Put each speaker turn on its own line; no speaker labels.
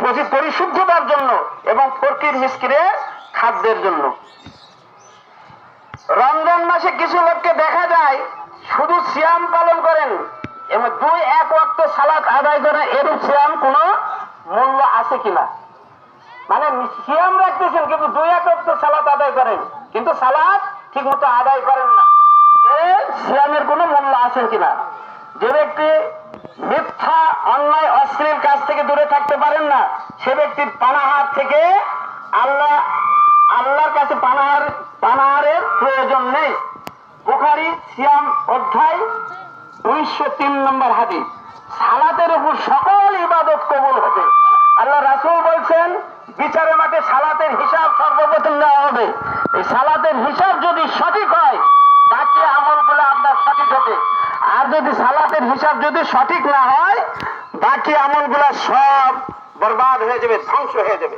পরি- পরিশুদ্ধতার জন্য এবং ফকির মিসকিরের খাদ্যের জন্য। রমজান মাসে কিছু লোককে দেখা যায় শুধু সিয়াম পালন করেন, এবং দুই এক ওয়াক্ত সালাত আদায় করেন, এরূপ সিয়াম কোনো মূল্য আছে কিনা? মানে সিয়াম রাখতেছেন, কিন্তু দুই এক ওয়াক্ত সালাত আদায় করেন, কিন্তু সালাত ঠিক মতো আদায় করেন না। সিয়ামের কোনো মূল্য আছে কিনা? যে ব্যক্তি না, সে ব্যক্তির পানাহার থেকে আল্লাহ, আল্লাহর কাছে পানাহার, পানাহারের প্রয়োজন নেই। বুখারি সিয়াম অধ্যায় উনিশশো তিন নম্বর হাদিস। সালাতের উপর সকল ইবাদত কবুল হবে। আল্লাহ রাসূল বলছেন, বিচারের মাঠে সালাতের হিসাব সর্বপ্রথম দেওয়া হবে। এই সালাতের হিসাব যদি সঠিক হয়, বাকি আমলগুলো আপনার সঠিক হবে। আর যদি সালাতের হিসাব যদি সঠিক না হয় বাকি আমলগুলা সব বরবাদ হয়ে যাবে ধ্বংস হয়ে যাবে।